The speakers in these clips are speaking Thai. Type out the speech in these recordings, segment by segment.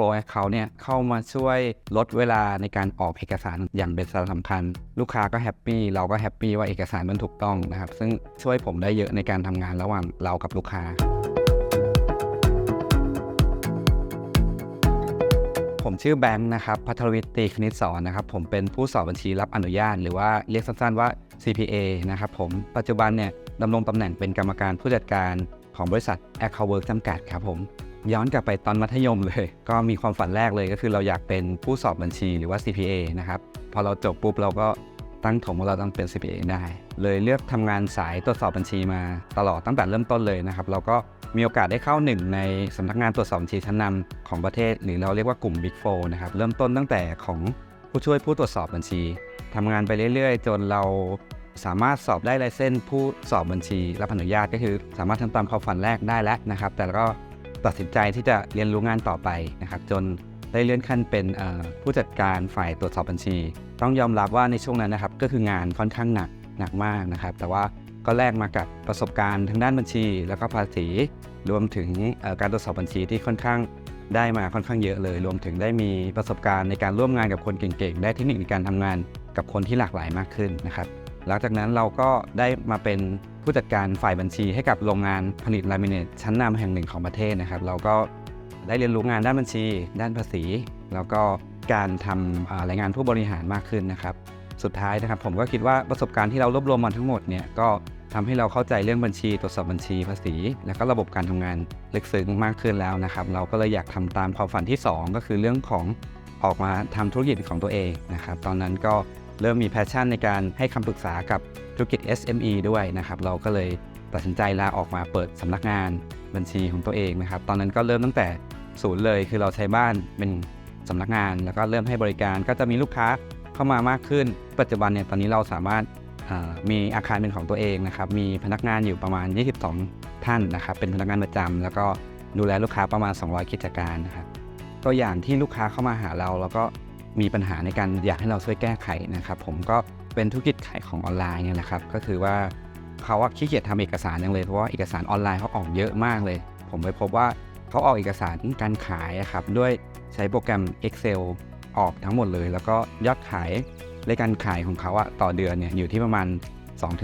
Flow Account เนี่ยเข้ามาช่วยลดเวลาในการออกเอกสารอย่างเป็นสาระสำคัญ ลูกค้าก็แฮปปี้เราก็แฮปปี้ว่าเอกสารมันถูกต้องนะครับ ซึ่งช่วยผมได้เยอะในการทำงานระหว่างเรากับลูกค้าผมชื่อแบงค์นะครับพัทรวิทย์ตีคณิตสอนนะครับ ผมเป็นผู้สอบบัญชีรับอนุญาต หรือว่าเรียกสั้นๆว่า CPA นะครับผมปัจจุบันเนี่ยดำรงตำแหน่งเป็นกรรมการผู้จัดการของบริษัท Account Work จำกัดครับผม ย้อนกลับไปตอนมัธยมเลย ก็มีความฝันแรกเลยก็คือเราอยากเป็นผู้สอบบัญชีหรือว่า CPA นะครับพอเราจบปุ๊บเราก็ตั้งถงว่าเราต้องเป็น CPA ได้ เลยเลือกทำงานสายตรวจสอบบัญชีมาตลอดตั้งแต่เริ่มต้นเลยนะครับ เราก็มีโอกาสได้เข้าหนึ่งในสำนักงานตรวจสอบบัญชีชั้นนำของประเทศ หรือเราเรียกว่ากลุ่ม Big 4นะครับเริ่มต้นตั้งแต่ของผู้ช่วยผู้ตรวจสอบบัญชีทำงานไปเรื่อย ๆ จนเราสามารถสอบได้ไลเซนส์ผู้สอบบัญชีรับอนุญาตก็คือ สามารถทำตามความฝันแรกได้แล้วนะครับ แต่ก็ ตัดสินใจที่จะเรียนรู้งานต่อไปนะครับจนได้เลื่อนขั้นเป็นผู้จัดการฝ่ายตรวจสอบบัญชี ต้องยอมรับว่าในช่วงนั้นนะครับก็คืองานค่อนข้างหนักหนักมากนะครับ แต่ว่าก็แลกมากับประสบการณ์ทางด้านบัญชี แล้วก็ภาษีรวมถึงการตรวจสอบบัญชีที่ค่อนข้างได้มาค่อนข้างเยอะเลย รวมถึงได้มีประสบการณ์ในการร่วมงานกับคนเก่งๆ ได้เทคนิคในการทำงานกับคนที่หลากหลายมากขึ้นนะครับ หลังจากนั้นเราก็ได้มาเป็นผู้จัดการฝ่ายบัญชีให้กับโรงงานผลิตลามิเนตชั้นนำแห่งหนึ่งของประเทศนะครับ เราก็ได้เรียนรู้งานด้านบัญชี ด้านภาษี แล้วก็การทำรายงานผู้บริหารมากขึ้นนะครับ สุดท้ายนะครับ ผมก็คิดว่าประสบการณ์ที่เรารวบรวมมาทั้งหมดเนี่ยก็ทำให้เราเข้าใจเรื่องบัญชีตรวจสอบบัญชีภาษี และก็ระบบการทำงานลึกซึ้งมากขึ้นแล้วนะครับ เราก็เลยอยากทำตามความฝันที่ 2 ก็คือเรื่องของออกมาทำธุรกิจของตัวเองนะครับ ตอนนั้นก็ เริ่มมีแพชชั่นในการให้คำปรึกษากับธุรกิจ SME ด้วยนะครับ เราก็เลยตัดสินใจลาออกมาเปิดสำนักงานบัญชีของตัวเองนะครับ ตอนนั้นก็เริ่มตั้งแต่ศูนย์เลย คือเราใช้บ้านเป็นสำนักงาน แล้วก็เริ่มให้บริการก็จะมีลูกค้าเข้ามามากขึ้น ปัจจุบันเนี่ยตอนนี้เราสามารถามีอาคารเป็นของตัวเองนะครับ มีพนักงานอยู่ประมาณ 22 ท่านนะครับ เป็นพนักงานประจำแล้วก็ดูแลลูกค้าประมาณ 200 กิจการนะครับ ตัวอย่างที่ลูกค้าเข้ามาหาเรา แล้วก็ มีปัญหาในการอยากให้เราช่วยแก้ไขนะครับ ผมก็เป็นธุรกิจขายของออนไลน์เนี่ยแหละครับ ก็คือว่าเขาขี้เกียจทำเอกสารอย่างเลยเพราะว่าเอกสารออนไลน์เขาออกเยอะมากเลย ผมไปพบว่าเขาออกเอกสารการขายครับด้วยใช้โปรแกรม Excel ออกทั้งหมดเลย แล้วก็ยอดขายในการขายของเขาอะต่อเดือนเนี่ยอยู่ที่ประมาณ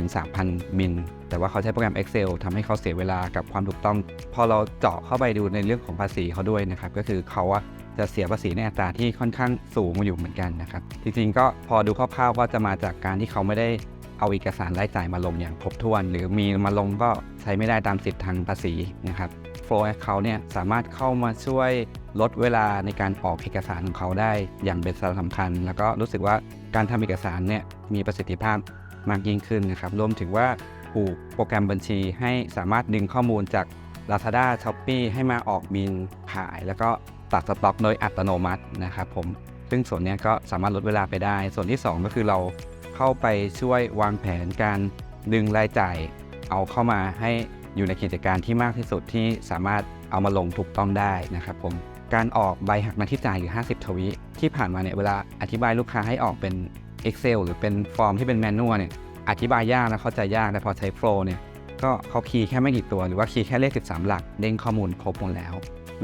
2-3,000 มิล แต่ว่าเขาใช้โปรแกรม Excel ทำให้เขาเสียเวลากับความถูกต้อง พอเราเจาะเข้าไปดูในเรื่องของภาษีเขาด้วยนะครับ ก็คือเขาอะ จะเสียภาษีในอัตราที่ค่อนข้างสูงอยู่เหมือนกันนะครับ จริงๆก็พอดูคร่าวๆก็จะมาจากการที่เขาไม่ได้เอาเอกสารรายจ่ายมาลงอย่างครบถ้วน หรือมีมาลงก็ใช้ไม่ได้ตามสิทธิทางภาษีนะครับ Flow Account เนี่ยสามารถเข้ามาช่วยลดเวลาในการออกเอกสารของเขาได้อย่างเป็นสาระสำคัญ แล้วก็รู้สึกว่าการทำเอกสารเนี่ยมีประสิทธิภาพมากยิ่งขึ้นนะครับรวมถึงว่าผูกโปรแกรมบัญชีให้สามารถดึงข้อมูลจาก Lazada Shopee ให้มาออกบินขาย แล้วก็ ตัดสต็อกโดยอัตโนมัตินะครับผมซึ่งส่วนนี้ก็สามารถลดเวลาไปได้ ส่วนที่ 2 ก็คือเราเข้าไปช่วยวางแผนการดึงรายจ่าย เอาเข้ามาให้อยู่ในกิจการที่มากที่สุดที่สามารถเอามาลงถูกต้องได้นะครับผมการออกใบหักหน้าที่จ่ายหรือ 50 ทวิที่ผ่านมาเนี่ยเวลาอธิบายลูกค้าให้ออกเป็น Excel หรือเป็นฟอร์มที่เป็นแมนนวลเนี่ยอธิบายยากและเข้าใจยากแต่พอใช้ Flow เนี่ยก็เขาคีย์แค่ไม่กี่ตัว หรือว่าคีย์แค่เลข 13 หลัก เด้งข้อมูลครบหมดแล้ว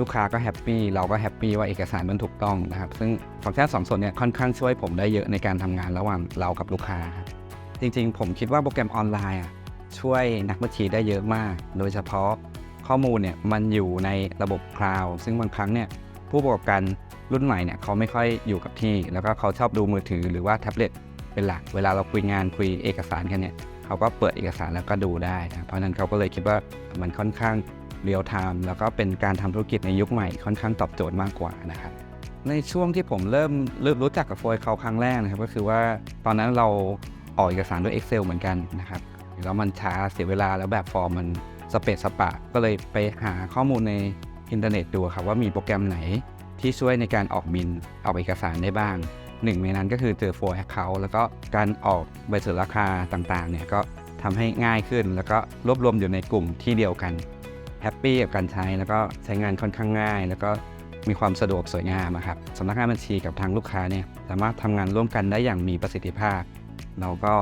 ลูกค้าก็แฮปปี้เราก็แฮปปี้ว่าเอกสารมันถูกต้องนะครับ ซึ่งฟังก์ชันสองส่วนเนี่ยค่อนข้างช่วยผมได้เยอะในการทำงานระหว่างเรากับลูกค้า จริงๆ ผมคิดว่าโปรแกรมออนไลน์อะช่วยนักบัญชีได้เยอะมาก โดยเฉพาะข้อมูลเนี่ยมันอยู่ในระบบคลาวด์ซึ่งบางครั้งเนี่ยผู้ประกอบการรุ่นใหม่เนี่ยเขาไม่ค่อยอยู่กับที่ แล้วก็เขาชอบดูมือถือหรือว่าแท็บเล็ตเป็นหลัก เวลาเราคุยงานคุยเอกสารกันเนี่ยเขาก็เปิดเอกสารแล้วก็ดูได้นะเพราะนั้นเขาก็เลยคิดว่ามันค่อนข้าง เรียลไทม์แล้วก็เป็นการทำธุรกิจในยุคใหม่ค่อนข้างตอบโจทย์มากกว่านะครับในช่วงที่ผมเริ่มเริ่มรู้จักกับโฟยเขาครั้งแรกนะครับก็คือว่าตอนนั้นเราออกเอกสารด้วย Excel เหมือนกันนะครับแล้วมันช้าเสียเวลาแล้วแบบฟอร์มมันสเปซสปะ ก็เลยไปหาข้อมูลในอินเทอร์เน็ตดูครับว่ามีโปรแกรมไหนที่ช่วยในการออกบินออกเอกสารได้บ้าง หนึ่งในนั้นก็คือเจอ Flow Account แล้วก็การออกใบเสนอราคาต่างๆเนี่ยก็ทำให้ง่ายขึ้น แล้วก็รวบรวมอยู่ในกลุ่มที่เดียวกัน แฮปปี้กับการใช้แล้วก็ใช้งานค่อนข้างง่าย แล้วก็มีความสะดวกสวยงามครับสำนักงานบัญชีกับทางลูกค้าเนี่ยสามารถทำงานร่วมกันได้อย่างมีประสิทธิภาพ เราก็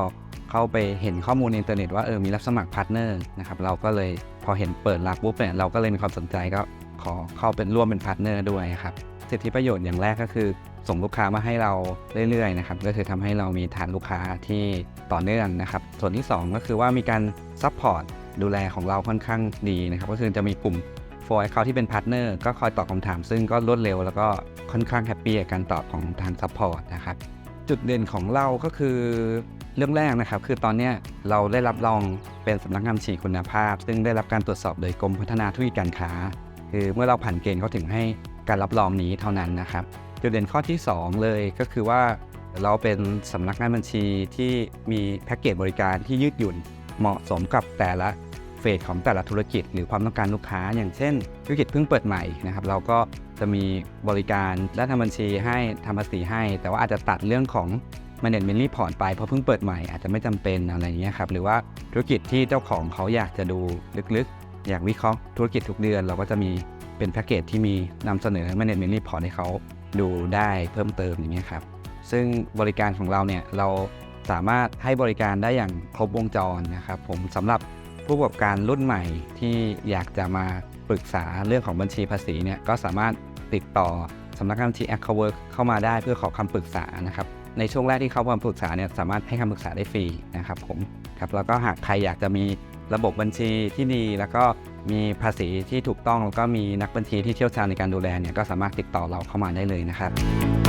เข้าไปเห็นข้อมูลในอินเทอร์เน็ตว่าเออมีรับสมัครพาร์ทเนอร์นะครับเราก็เลยพอเห็นเปิดรับปุ๊บเนี่ยเราก็เลยมีความสนใจก็ขอเข้าเป็นร่วมเป็นพาร์ทเนอร์ด้วยครับสิทธิประโยชน์อย่างแรกก็คือ ส่งลูกค้ามาให้เราเรื่อยๆนะครับก็คือทำให้เรามีฐานลูกค้าที่ต่อเนื่องนะครับส่วนที่ 2 ก็คือว่ามีการซัพพอร์ต ดูแลของเราค่อนข้างดีนะครับ ก็คือจะมีกลุ่ม for account ที่เป็นพาร์ทเนอร์ก็คอยตอบคำถาม ซึ่งก็รวดเร็วแล้วก็ค่อนข้างแฮปปี้กับการตอบของทางซัพพอร์ตนะครับ จุดเด่นของเราก็คือเรื่องแรกนะครับ คือตอนนี้เราได้รับรองเป็นสำนักงานบัญชีคุณภาพ ซึ่งได้รับการตรวจสอบโดยกรมพัฒนาธุรกิจการค้า คือเมื่อเราผ่านเกณฑ์เขาถึงให้การรับรองนี้เท่านั้นนะครับ จุดเด่นข้อที่ 2 เลยก็คือว่าเราเป็นสำนักงานบัญชีที่มีแพ็กเกจบริการที่ยืดหยุ่นเหมาะสมกับแต่ละ เฟสของแต่ละธุรกิจ หรือความต้องการลูกค้า อย่างเช่น ธุรกิจเพิ่งเปิดใหม่นะครับเราก็จะมีบริการและทำบัญชีให้ทำภาษีให้ แต่ว่าอาจจะตัดเรื่องของ management report ไปเพราะเพิ่งเปิดใหม่อาจจะไม่จำเป็นอะไรอย่างเงี้ยครับหรือว่าธุรกิจที่เจ้าของเขาอยากจะดูลึกๆ อยากวิเคราะห์ธุรกิจทุกเดือน เราก็จะมีเป็นแพ็กเกจที่มีนำเสนอ management report ให้เขาดูได้เพิ่มเติมอย่างเงี้ยครับซึ่งบริการของเราเนี่ยเราสามารถให้บริการได้อย่างครบวงจรนะครับผมสำหรับ ผู้ประกอบการรุ่นใหม่ที่อยากจะมาปรึกษาเรื่องของบัญชีภาษีเนี่ยก็สามารถติดต่อสำนักงานบัญชี a c c o w o r k เข้ามาได้เพื่อขอคำปรึกษานะครับในช่วงแรกที่เขามาปรึกษาเนี่ยสามารถให้คำปรึกษาได้ฟรีนะครับผมครับแล้วก็หากใครอยากจะมีระบบบัญชีที่ดี แล้วก็มีภาษีที่ถูกต้องแล้วก็มีนักบัญชีที่เชี่ยวชาญในการดูแลเนี่ยก็สามารถติดต่อเราเข้ามาได้เลยนะครับ